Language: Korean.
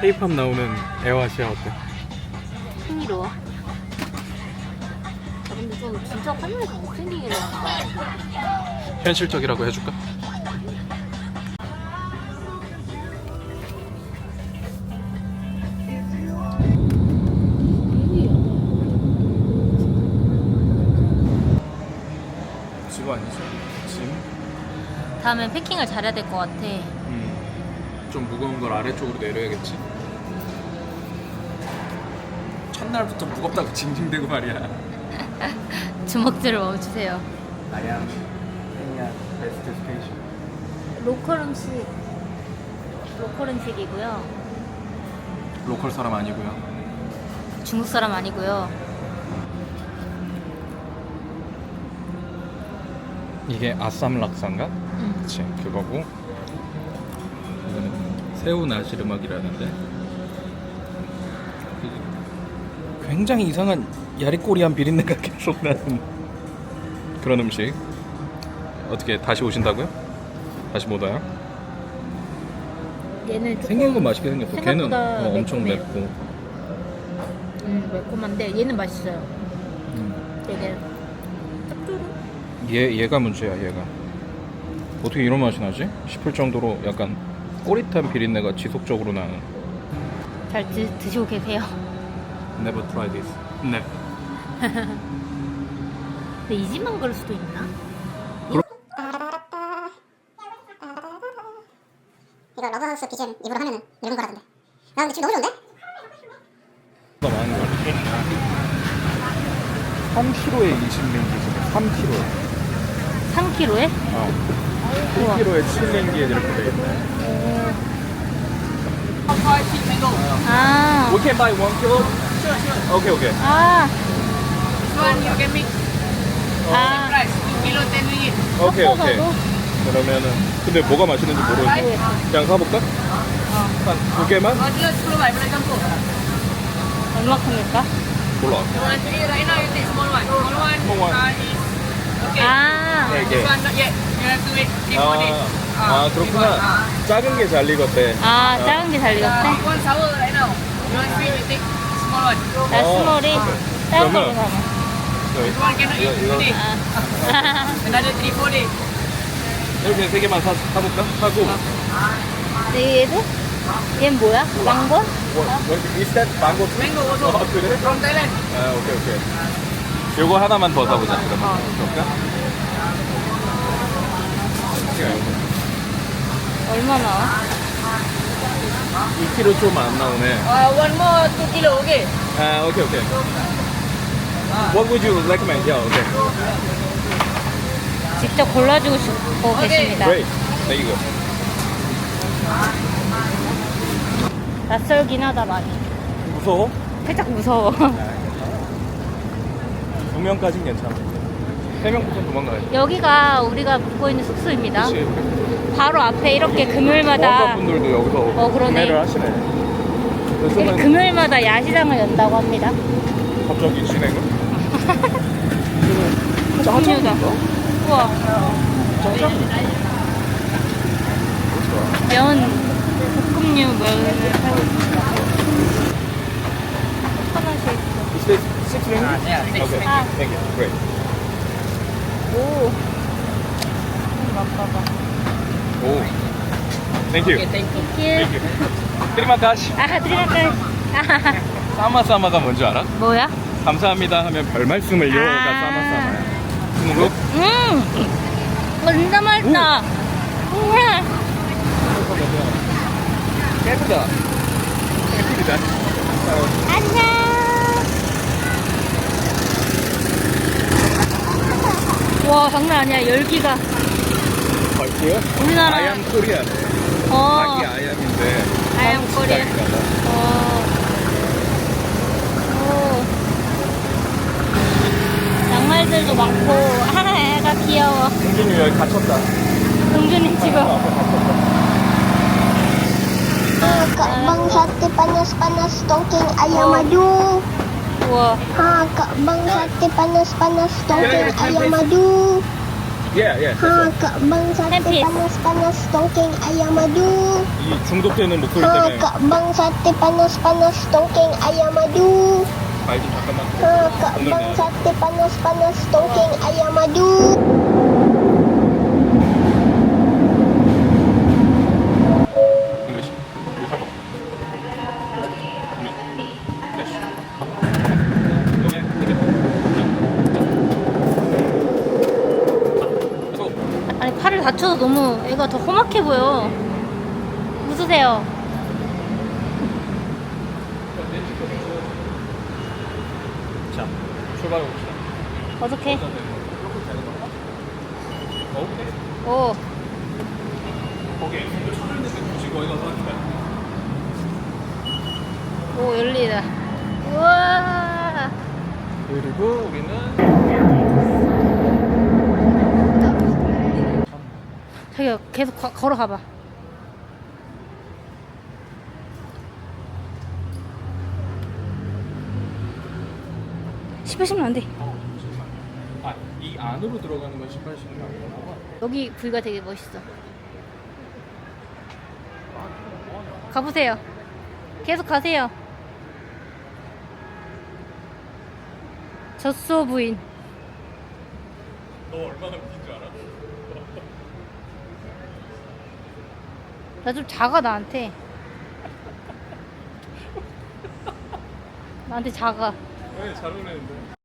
K-팝 나오는 에어아시아 어때? 흥미로워. 아, 근데 좀 진짜 화면이 못생기게 나온다. 현실적이라고 해줄까? 지금 아니지? 짐? 다음엔 패킹을 잘해야 될 것 같아. 음, 좀 무거운 걸 아래쪽으로 내려야겠지. 첫날부터 무겁다고 징징대고 말이야. 주먹질을 멈추세요. 아양 해양 베스트 스테이션. 로컬 음식. 로컬 음식이고요. 로컬 사람 아니고요. 중국 사람 아니고요. 이게 아쌈 락사인가? 음. 그치 그거고 새우 나시르막이라는데 그 굉장히 이상한 야리꼬리한 비린내가 계속 나는 그런 음식 어떻게 다시 오신다고요? 다시 못 와요? 얘는 생긴 건 맛있게 생겼어 걔는 생각보다 어, 엄청 매콤해요. 맵고 음, 매콤한데 얘는 맛있어요. 음. 되게 짭조름? 얘, 얘가 문제야 얘가 어떻게 이런 맛이 나지? 싶을 정도로 약간 꼬릿한 비린내가 지속적으로 나는 잘 드, 드시고 계세요. Never try this Never 근데 이 집만 그럴 수도 있나? 이거 러브하우스 BGM 입으로 하면은 이런 거라던데. 나 근데 지금 너무 좋은데? 더 많은 거 같아 3kg에 20링기지 3kg 3kg에? 어. 1kg에 7링기에 이렇게 되겠네 아, We can buy 1kg? 오케이 오케이 아, one you can mix 아. price two kilo ten ringgit 오케이 오케이 섞어서도? 그러면은 근데 뭐가 맛있는지 모르는데 그냥 사볼까? 한두 개만? order sepuluh baht boleh campur 얼마큼일까? 몰라 you want eat right now you take small one small one Small one. uh, is okay 아, 네 개. this one not yet 아, 아 그렇구나 작은 게 잘 익었대 아, 작은 게잘 uh, 익었대? big one sour right now you want sweet you take small one 나 어. 스몰이 작은 그러면- this one cannot eat 이거- today 아. another three four days 이렇게 세 개만 사, 사볼까? 사고 근데 얘도? 얘는 뭐야? 망고? Is that mango? mango also 어, 그래? from Thailand 아 오케이 오케이 요거 하나만 더 사보자 그러면 어. 그럴까? 얼마 나와? 2kg 좀 안 나오네 uh, one more two kilo okay 아 오케이 오케이 What would you recommend? Yeah, okay. 직접 골라주고 싶고 오케이. 계십니다. Great. There you go. 낯설긴 하다 많이. 무서워? 살짝 무서워. 두 명까진 괜찮아. 세 명부터 도망가야지. 여기가 우리가 묵고 있는 숙소입니다. 그치. 바로 앞에 이렇게 금요일마다 분들도 여기서 어, 그러네. 구매를 하시네. 이렇게 금요일마다 야시장을 연다고 합니다. 갑자기 진행을? 음료다. 우와 짜장? 면 볶음류 면을 팔고 있습니다. 쉐이크. Is this six ringgit? yeah six Okay. Ah. Thank you. Great. 오. 맛봐봐. 오. Thank you. thank you Thank 땡큐. you. 트리마카시. 아, 드리마카. 사마사마가 뭔지 알아? 뭐야? 감사합니다 하면 별 말씀을요. 가 아. 사마사마야. 중국? 음! 진짜 맛있다. 음. 깨끗다. 깨끗이다. 안녕. 와, 장난 아니야. 열기가. 벌써요? 우리나라- 아얌 코리아네. 어. 자기 아얌인데. 아얌 한국 코리아. 봐. 어. 오. 양말들도 많고. 아, 애가 귀여워. 공준이 여기 갇혔다. 공주님 지금. Ha, Kak Bang sate panas-panas tongking ayam madu. 우와. Ha, Kak Bang sate panas-panas tongking ayam madu. Yeah, yeah. Ha kak bang sate Tempis. panas-panas tongking ayam madu. 이 중독되는 목소리 Ha 때문에 kak bang sate panas-panas tongking ayam madu. 말 좀 잠깐만. Ha kak bang sate panas-panas tongking ayam madu. 다쳐서 너무 애가 더 험악해 보여. 웃으세요. 자, 출발해 봅시다. 어떻게? 오케이. 오. 거기 굳이 거기 가서 하는 거야? 오 열리다. 우와. 그리고 우리는 자기야 계속 가- 걸어가봐. 십여시면 안 돼. 아, 이 안으로 들어가는 건 18시간 아니구나. 여기 불가 되게 멋있어. 가보세요. 계속 가세요. 젖소 부인. 너 얼마나 웃긴 줄 알아? 나 좀 작아 나한테. 나한테 작아. 네, 잘 어울리는데.